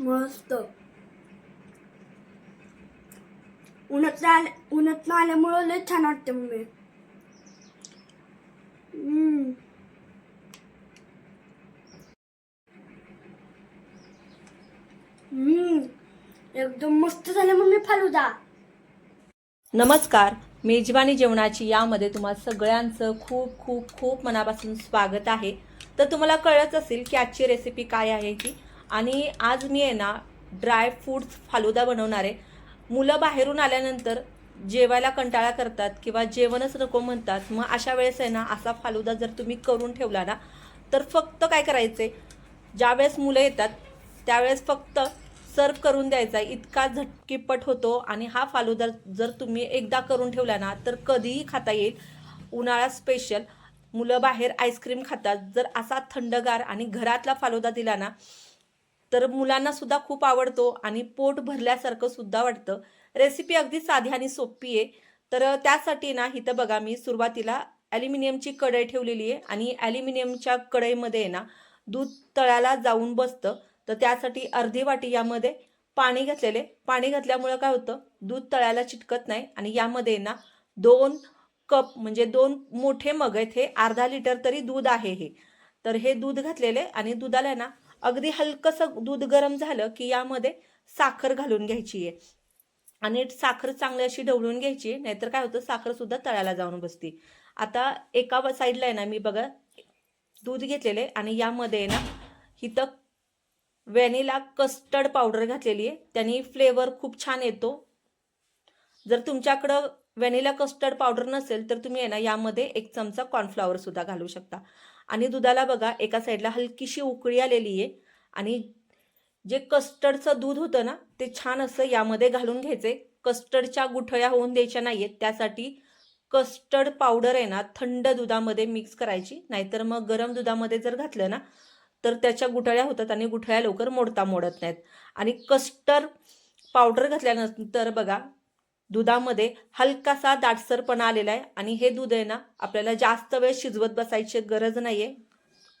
मस्त. उन्हात आल्या उन्हात आल्यामुळं लय छान वाटते मम्मी. हम्म. हम्म. एकदम मस्त झालं मम्मी फालुदा. नमस्कार. मेजवानी जेवणाची यामध्ये तुम्हा सगळ्यांचं खूप खूप खूप मनापासून स्वागत आहे. तर तुम्हाला कळत असेल की आजची रेसिपी काय आहे ती. आणि आज मी आहे ना ड्राय फ्रूट्स फालुदा बनवणार आहे. मुलं बाहेरून आल्यानंतर जेवायला कंटाळा करतात किंवा जेवणच नको म्हणतात मग अशा वेळेस आहे ना असा फालुदा जर तुम्ही करून ठेवला ना तर फक्त काय करायचे? ज्यावेळेस मुलं येतात त्यावेळेस फक्त सर्व करून द्यायचा. इतका झटकीपट होतो आणि हा फालुदा जर तुम्ही एकदा करून ठेवला ना तर कधीही खाता येईल. उन्हाळा स्पेशल मुलं बाहेर आईस्क्रीम खातात. जर असा थंडगार आणि घरातला फालुदा दिला ना तर मुलांना सुद्धा खूप आवडतो आणि पोट भरल्यासारखं सुद्धा वाटतं. रेसिपी अगदी साधी आणि सोपी आहे. तर त्यासाठी ना इथं बघा मी सुरुवातीला ॲल्युमिनियमची कढई ठेवलेली आहे आणि ॲल्युमिनियमच्या कढईमध्ये आहे ना दूध तळ्याला जाऊन बसतं. तर त्यासाठी अर्धी वाटी यामध्ये पाणी घातलेले पाणी घातल्यामुळं काय होतं? दूध तळ्याला चिटकत नाही आणि यामध्ये ना दोन कप म्हणजे दोन मोठे मग आहेत हे अर्धा लिटर तरी दूध आहे हे. तर हे दूध घातलेले आणि दुधाला ना अगदी हलकंसं दूध गरम झालं की यामध्ये साखर घालून घ्यायची आहे. आणि साखर चांगली अशी ढवळून घ्यायची नाहीतर काय होतं साखर सुद्धा तळ्याला जाऊन बसते. आता एका साईडला आहे ना मी बघा दूध घेतलेले आणि यामध्ये ना इथं व्हॅनिला कस्टर्ड पावडर घातलेली आहे. त्यांनी फ्लेवर खूप छान येतो. जर तुमच्याकडं व्हॅनिला कस्टर्ड पावडर नसेल तर तुम्ही आहे ना यामध्ये एक चमचा कॉर्नफ्लॉवर सुद्धा घालू शकता. आणि दुधाला बघा एका साईडला हलकीशी उकळी आलेली आहे. आणि जे कस्टर्डचं दूध होतं ना ते छान असं यामध्ये घालून घ्यायचे. कस्टर्डच्या गुठळ्या होऊन द्यायच्या नाही आहेत त्यासाठी कस्टर्ड पावडर आहे ना थंड दुधामध्ये मिक्स करायची. नाहीतर मग गरम दुधामध्ये जर घातलं ना तर त्याच्या गुठळ्या होतात आणि गुठळ्या लवकर मोडता मोडत नाहीत. आणि कस्टर्ड पावडर घातल्यानंतर बघा दुधामध्ये हलकासा दाटसरपणा आलेला आहे आणि हे दूध आहे ना आपल्याला जास्त वेळ शिजवत बसायची गरज नाही आहे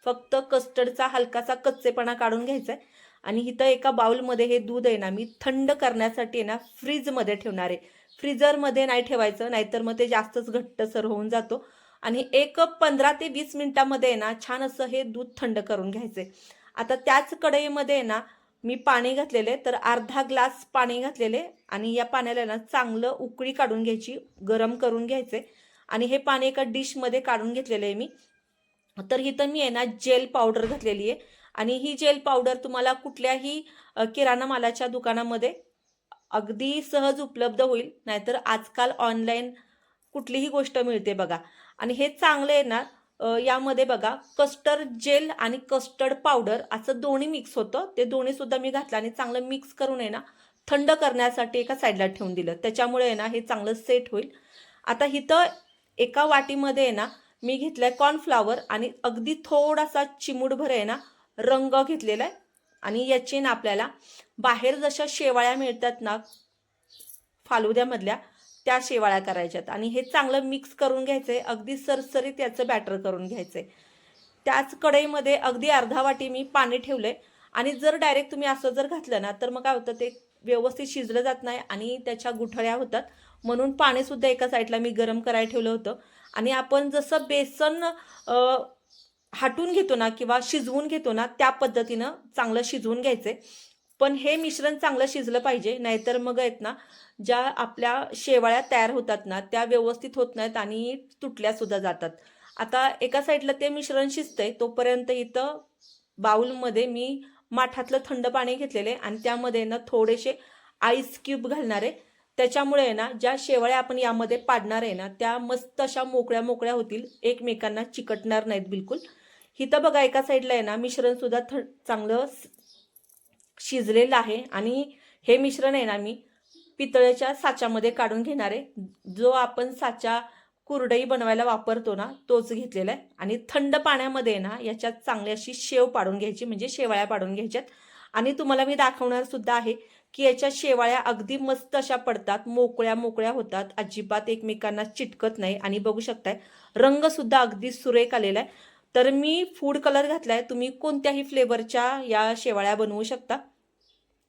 फक्त कस्टर्डचा हलकासा कच्चेपणा काढून घ्यायचा आहे. आणि इथं एका बाउलमध्ये हे दूध आहे ना मी थंड करण्यासाठी आहे ना फ्रीजमध्ये ठेवणार आहे. फ्रीजरमध्ये नाही ठेवायचं नाहीतर मग ते जास्तच घट्टसर होऊन जातो. आणि एक पंधरा ते वीस मिनिटामध्ये आहे ना छान असं हे दूध थंड करून घ्यायचं आता त्याच कढईमध्ये आहे ना मी पाणी घातलेले तर अर्धा ग्लास पाणी घातलेले आणि या पाण्याला ना चांगलं उकळी काढून घ्यायची गरम करून घ्यायचे. आणि हे पाणी एका डिशमध्ये काढून घेतलेलं आहे मी. तर इथं मी आहे ना जेल पावडर घातलेली आहे. आणि ही जेल पावडर तुम्हाला कुठल्याही किराणा मालाच्या दुकानामध्ये अगदी सहज उपलब्ध होईल. नाहीतर आजकाल ऑनलाईन कुठलीही गोष्ट मिळते बघा. आणि हे चांगलं आहे ना यामध्ये बघा कस्टर्ड जेल आणि कस्टर्ड पावडर असं दोन्ही मिक्स होतं. ते दोन्ही सुद्धा मी घातलं आणि चांगलं मिक्स करून आहे ना थंड करण्यासाठी एका साईडला ठेवून दिलं. त्याच्यामुळे आहे ना हे चांगलं सेट होईल. आता इथं एका वाटीमध्ये आहे ना मी घेतलाय कॉर्नफ्लावर आणि अगदी थोडासा चिमूटभर आहे ना रंग घेतलेला आहे. आणि याची ना आपल्याला बाहेर जशा शेवाळ्या मिळतात ना फालुद्यामधल्या त्या शेवाळ्या करायच्यात. आणि हे चांगलं मिक्स करून घ्यायचंय. अगदी सरसरीत याचं बॅटर करून घ्यायचंय. त्याच कढईमध्ये अगदी अर्धा वाटी मी पाणी आहे आणि जर डायरेक्ट तुम्ही असं जर घातलं ना तर मग काय होतं ते व्यवस्थित शिजलं जात नाही आणि त्याच्या गुठळ्या होतात. म्हणून पाणीसुद्धा एका साईडला मी गरम करायला ठेवलं होतं. आणि आपण जसं बेसन हाटून घेतो ना किंवा शिजवून घेतो ना त्या पद्धतीनं चांगलं शिजवून घ्यायचे पण हे मिश्रण चांगलं शिजलं पाहिजे नाहीतर मग आहेत ना ज्या आपल्या शेवाळ्या तयार होतात ना त्या व्यवस्थित होत नाहीत आणि तुटल्या सुद्धा जातात. आता एका साईडला ते मिश्रण शिजतंय तोपर्यंत इथं बाउलमध्ये मी माठातलं थंड पाणी घेतलेले आणि त्यामध्ये ना थोडेसे आईस क्यूब घालणार आहे. त्याच्यामुळे आहे ना ज्या शेवाळ्या आपण यामध्ये पाडणार आहे ना त्या मस्त अशा मोकळ्या मोकळ्या होतील एकमेकांना चिकटणार नाहीत बिलकुल. इथं बघा एका साईडला आहे ना मिश्रण सुद्धा थ चांगलं शिजलेलं आहे आणि हे मिश्रण आहे ना मी पितळेच्या साच्यामध्ये काढून घेणार आहे. जो आपण साचा कुरडई बनवायला वापरतो ना तोच घेतलेला आहे. आणि थंड पाण्यामध्ये आहे ना याच्यात चांगली अशी शेव पाडून घ्यायची म्हणजे शेवाळ्या पाडून घ्यायच्यात. आणि तुम्हाला मी दाखवणार सुद्धा आहे की याच्या शेवाळ्या अगदी मस्त अशा पडतात मोकळ्या मोकळ्या होतात. अजिबात एकमेकांना चिटकत नाही. आणि बघू शकताय रंगसुद्धा अगदी सुरेख आलेला आहे. तर मी फूड कलर घातलाय. तुम्ही कोणत्याही फ्लेवरच्या या शेवाळ्या बनवू शकता.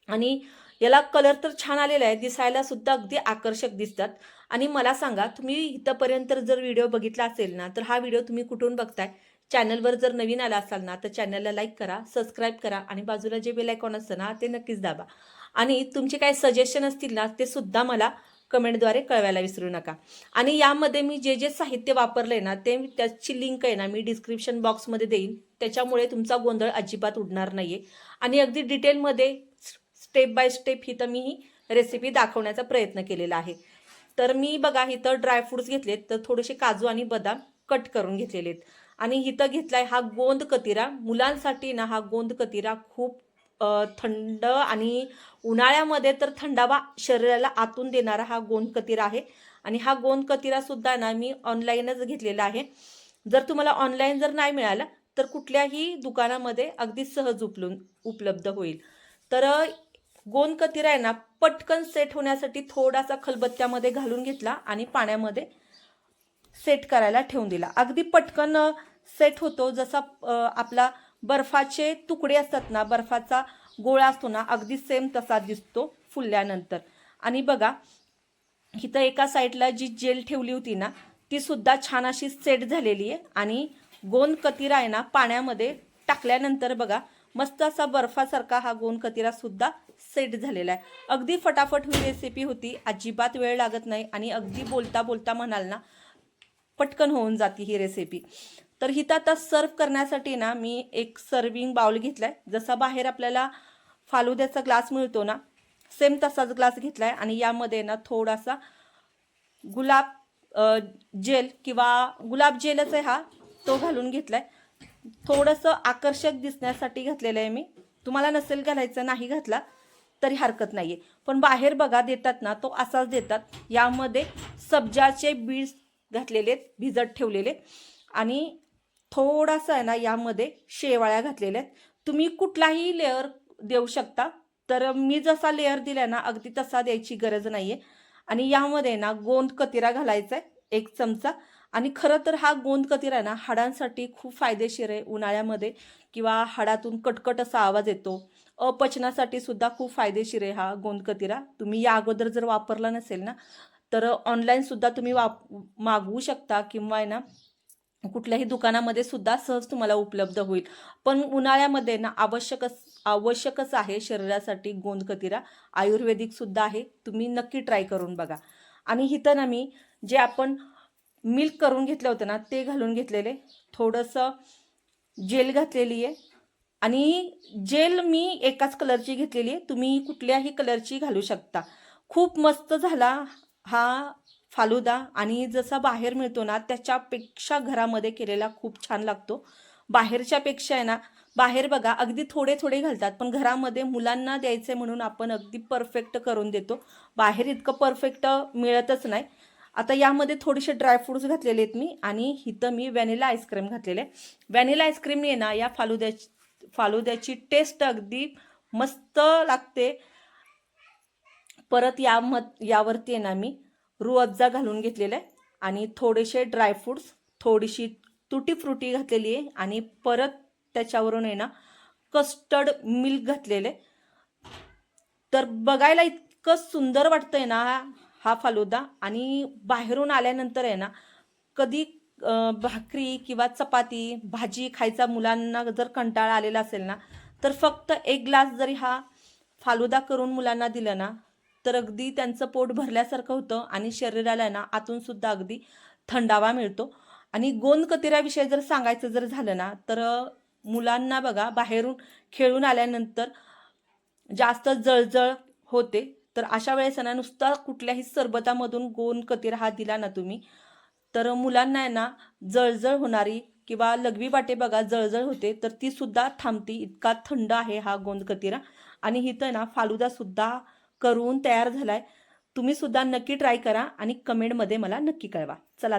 आणि याला कलर तर छान आलेला आहे. दिसायला सुद्धा अगदी आकर्षक दिसतात. आणि मला सांगा तुम्ही इथंपर्यंत जर व्हिडिओ बघितला असेल ना तर हा व्हिडिओ तुम्ही कुठून बघताय? चॅनलवर जर नवीन आला असाल ना तर चॅनलला लाईक करा सबस्क्राईब करा आणि बाजूला जे बेल आयकॉन असतं ना ते नक्कीच दाबा. आणि तुमचे काही सजेशन असतील ना ते सुद्धा मला कमेंटद्वारे कळवायला विसरू नका. आणि यामध्ये मी जे जे साहित्य वापरले ना ते त्याची लिंक आहे ना मी डिस्क्रिप्शन बॉक्समध्ये देईन. त्याच्यामुळे तुमचा गोंधळ अजिबात उडणार नाहीये. आणि अगदी डिटेलमध्ये स्टेप बाय स्टेप ही तर मी ही रेसिपी दाखवण्याचा प्रयत्न केलेला आहे. तर मी बघा इथं ड्रायफ्रुट्स घेतलेत तर थोडेसे काजू आणि बदाम कट करून घेतलेले आहेत. आणि इथं घेतलाय हा गोंद कतिरा. मुलांसाठी ना हा गोंद कतिरा खूप थंड आणि उन्हाळ्यामध्ये तर थंडावा शरीराला आतून देणारा हा गोंद कतिरा आहे. आणि हा गोंद कतीरा सुद्धा ना मी ऑनलाईनच घेतलेला आहे. जर तुम्हाला ऑनलाईन जर नाही मिळाला तर कुठल्याही दुकानामध्ये अगदी सहज उपलून उपलब्ध होईल. तर गोंद कतिरा आहे ना पटकन सेट होण्यासाठी थोडासा खलबत्त्यामध्ये घालून घेतला आणि पाण्यामध्ये सेट करायला ठेवून दिला. अगदी पटकन सेट होतो जसा आपला बर्फाचे तुकडे असतात ना बर्फाचा गोळा असतो ना अगदी सेम तसा दिसतो फुलल्यानंतर. आणि बघा इथं एका साईडला जी जेल ठेवली होती ना ती सुद्धा छान अशी सेट झालेली आहे. आणि गोंद कतिरा आहे ना पाण्यामध्ये टाकल्यानंतर बघा मस्त असा बर्फासारखा हा गोंद कतिरा सुद्धा सेट झालेला आहे. अगदी फटाफट ही रेसिपी होती अजिबात वेळ लागत नाही आणि अगदी बोलता बोलता म्हणाल ना पटकन होऊन जाते ही रेसिपी तर हिथं आता सर्व करण्यासाठी ना मी एक सर्विंग बाउल आहे जसा बाहेर आपल्याला फालुद्याचा ग्लास मिळतो ना सेम तसाच ग्लास घेतला आहे आणि यामध्ये ना थोडासा गुलाब जेल किंवा गुलाब जेलच आहे हा तो घालून घेतला आहे थोडंसं आकर्षक दिसण्यासाठी घातलेलं आहे मी. तुम्हाला नसेल घालायचं नाही घातला तरी हरकत नाही आहे पण बाहेर बघा देतात ना तो असाच देतात. यामध्ये सब्जाचे बीज घातलेले आहेत भिजत ठेवलेले. आणि थोडासा आहे ना यामध्ये शेवाळ्या घातलेल्या आहेत. तुम्ही कुठलाही लेअर देऊ शकता. तर मी जसा लेअर दिला ना अगदी तसा द्यायची गरज नाही आहे आणि यामध्ये ना गोंद कतिरा घालायचा आहे एक चमचा. आणि खरं तर हा गोंद कतिरा आहे ना हाडांसाठी खूप फायदेशीर आहे उन्हाळ्यामध्ये. किंवा हाडातून कटकट असा आवाज येतो. अपचनासाठी सुद्धा खूप फायदेशीर आहे हा गोंद कतिरा. तुम्ही या अगोदर जर वापरला नसेल ना तर ऑनलाईनसुद्धा तुम्ही वाप मागवू शकता. किंवा आहे ना कुठल्याही दुकानामध्ये सुद्धा सहज तुम्हाला उपलब्ध होईल. पण उन्हाळ्यामध्ये ना आवश्यकच आवश्यकच आहे शरीरासाठी गोंद कतिरा आयुर्वेदिक सुद्धा आहे. तुम्ही नक्की ट्राय करून बघा. आणि इथं ना मी जे आपण मिल्क करून घेतलं होतं ना ते घालून घेतलेले. थोडंसं जेल घातलेली आहे. आणि जेल मी एकाच कलरची घेतलेली आहे. तुम्ही कुठल्याही कलरची घालू शकता. खूप मस्त झाला हा फालुदा आणि जसा बाहेर मिळतो ना त्याच्यापेक्षा घरामध्ये केलेला खूप छान लागतो. बाहेरच्यापेक्षा आहे ना बाहेर बघा अगदी थोडे थोडे घालतात पण घरामध्ये मुलांना द्यायचे म्हणून आपण अगदी परफेक्ट करून देतो. बाहेर इतकं परफेक्ट मिळतच नाही. आता यामध्ये थोडेसे ड्रायफ्रूट्स घातलेले आहेत मी आणि इथं मी व्हॅनिला आईस्क्रीम घातलेले आहे. व्हॅनिला आईस्क्रीमने ना या फालुद्याची फालुद्याची टेस्ट अगदी मस्त लागते. परत या मत यावरती आहे ना मी रुअब्जा घालून घेतलेला आहे. आणि थोडेसे ड्रायफ्रूट्स थोडीशी तुटी फ्रुटी घातलेली आहे. आणि परत त्याच्यावरून आहे ना कस्टर्ड मिल्क घातलेले तर बघायला इतकं सुंदर वाटतंय ना हा फालुदा. आणि बाहेरून आल्यानंतर आहे ना कधी भाकरी किंवा चपाती भाजी खायचा मुलांना जर कंटाळा आलेला असेल ना तर फक्त एक ग्लास जरी हा फालुदा करून मुलांना दिलं ना तर अगदी त्यांचं पोट भरल्यासारखं होतं आणि शरीराला आहे ना आतून सुद्धा अगदी थंडावा मिळतो. आणि गोंद कतिराविषयी जर सांगायचं जर झालं ना तर मुलांना बघा बाहेरून खेळून आल्यानंतर जास्त जळजळ होते. तर अशा वेळेस ना नुसता कुठल्याही सरबतामधून गोंद कतिरा हा दिला ना तुम्ही तर मुलांना आहे ना जळजळ होणारी किंवा लघवी वाटे बघा जळजळ होते तर ती सुद्धा थांबती. इतका थंड आहे हा गोंद कतिरा. आणि इथं ना फालुदा सुद्धा करून तयार झालाय. तुम्ही सुद्धा नक्की ट्राय करा आणि कमेंटमध्ये मला नक्की कळवा. चला